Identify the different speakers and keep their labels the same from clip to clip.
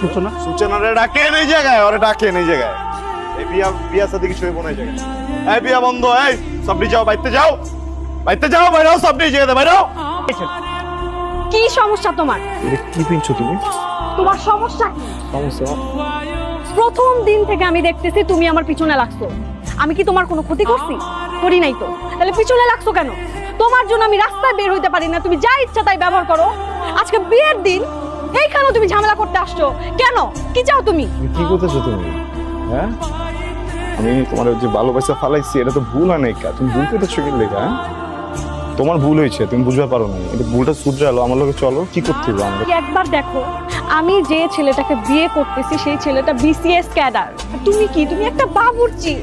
Speaker 1: সূচনা? সূচনারে ডাকে নেই জায়গায় ওরে ডাকে নেই জায়গায়। এই বিয়া বিয়া সাথে কিছু হইব না এই জায়গায়। এই বিয়া বন্ধ এই সবনি যাও বাইতে যাও। বাইতে যাও বাইরেও সবনি জায়গাতে বাইরেও।
Speaker 2: কি সমস্যা তোমার?
Speaker 3: কি পিনছো তুমি?
Speaker 2: তোমার সমস্যা কি?
Speaker 3: সমস্যা?
Speaker 2: প্রথম দিন থেকে আমি দেখতেছি তুমি আমার পিছনে লাগছো। আমি কি তোমার কোনো ক্ষতি করছি? করি নাই তো। তাহলে পিছনে লাগছো কেন? তোমার জন্য আমি রাস্তায় বের হইতে পারি না। তুমি যা ইচ্ছা তাই ব্যবহার করো। আজকে বিয়ের দিন এইখানে তুমি ঝামেলা করতে আসছো? কেন? কি চাও তুমি?
Speaker 3: কি করতেছো তুমি? হ্যাঁ? আমি তোমার যে ভালোবাসা ফালাইছি এটা তো ভুল হয় নাই তুমি ভুল করতেছো কি লেখা হ্যাঁ? তোমার ভুল হয়েছে তুমি বুঝতে পারো না এটা ভুলটা শুধরালো। আমার লোকে চলো কি করতে হবে আমরা?
Speaker 2: একবার দেখো আমি যে ছেলেটাকে বিয়ে করতেছি সেই ছেলেটা বিসিএস ক্যাডার। তুমি কি? তুমি একটা বাবুর্চি।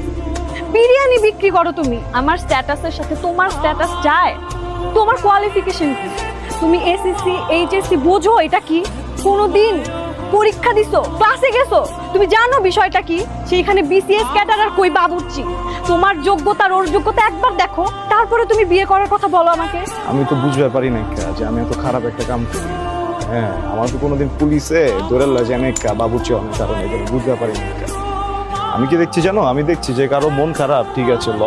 Speaker 2: বিরিয়ানি বিক্রি করো তুমি। আমার স্ট্যাটাসের সাথে তোমার স্ট্যাটাস যায়। তোমার কোয়ালিফিকেশন কি? তুমি এসএসসি এইচএসসি বোঝো এটা কি? কোনোদিন পরীক্ষা দিছো ক্লাসে গেছো? তুমি জানো বিষয়টা কি? সেইখানে বিসিএস ক্যাডার আর কই বাবুর্চি? তোমার যোগ্যতা, ওর যোগ্যতা একবার দেখো, তারপরে তুমি বিয়ে করার কথা বলো আমাকে।
Speaker 3: আমি তো বুঝতে পারি না যে আমি এত খারাপ একটা কাম করি। হ্যাঁ আমার তো কোনোদিন পুলিশে লয় যে আমি বাবুচি অনেক কারণে বুঝতে পারি না আমি কি দেখছি জানো? আমি দেখছি যে কারও মন খারাপ, ঠিক আছে, ল,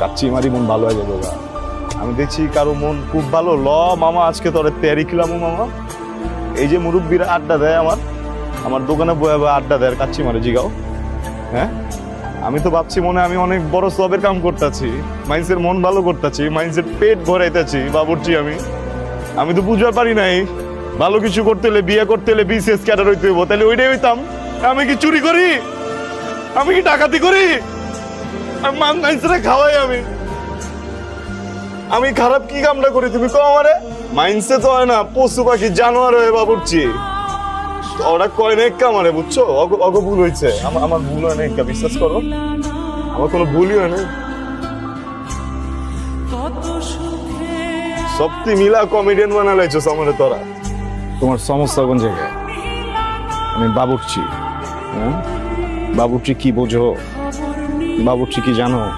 Speaker 3: কাচ্চি মারি মন ভালো হয়ে যাবে। আমি দেখছি কারও মন খুব ভালো। ল, মামা, আজকে তোরে তেয়ারি খিলামু, মামা। এই যে মুরব্বীরা আড্ডা দেয় আমার আমার দোকানে বয়ে বয়ে আড্ডা দেয় কাচ্ছি মারে, জিগাও। হ্যাঁ? আমি তো ভাবছি মনে আমি অনেক বড় সবের কাম করতেছি মাইন্সের মন ভালো করতেছি মাইন্সের পেট ভরাইতেছি, বাবুর্চি আমি। আমি তো বুঝতে পারি নাই, ভালো কিছু করতে হলে, বিয়ে করতে হলে বিসিএস ক্যাডার হইতে হইব, তাহলে ওইটাই হইতাম। আমি কি চুরি করি? আমি কি ডাকাতি করি? আমি মাইন্সেরে খাওয়াই আমি। আমি খারাপ কি কামটা করি তুমি কো আমারে? মাইন্সে তো হয় না, পশু পাখি, জানোয়ার হয়ে বাবুর্চি। ওরা কয় না একটা আমারে, বুঝছ? অগ- ভুল হয়েছে আমার আমার ভুল হয় না বিশ্বাস করো। আমার কোনো ভুলই হয় না সত্যি মিলা কমেডিয়ান বানালাইছো আমারে তোরা। তোমার সমস্যা কোন জায়গায়? আমি বাবুর্চি হ্যাঁ? বাবুর্চি কি বোঝো? বাবুর্চি কি জানো?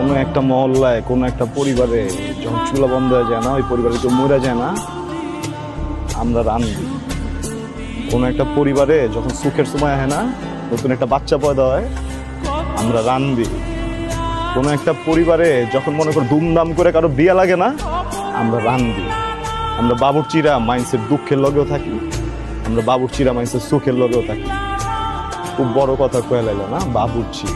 Speaker 3: কোনো একটা মহল্লায়, কোনো একটা পরিবারে যখন চুলা বন্ধ হয়ে যায় না, ওই পরিবারে কেউ মরে যায় না, আমরা রান্ধি কোনো একটা পরিবারে যখন সুখের সময় হয় না, নতুন একটা বাচ্চা পয়দা হয়, আমরা রান্ধি কোনো একটা পরিবারে যখন মনে করো দুমদাম করে কারও বিয়ে লাগে না, আমরা রান্ধি আমরা বাবুর্চিরা মাইন্সের দুঃখের লগেও থাকি, আমরা বাবুর্চিরা মাইন্সের সুখের লগেও থাকি। খুব বড় কথা কয়ে লাগল না, বাবুর্চি।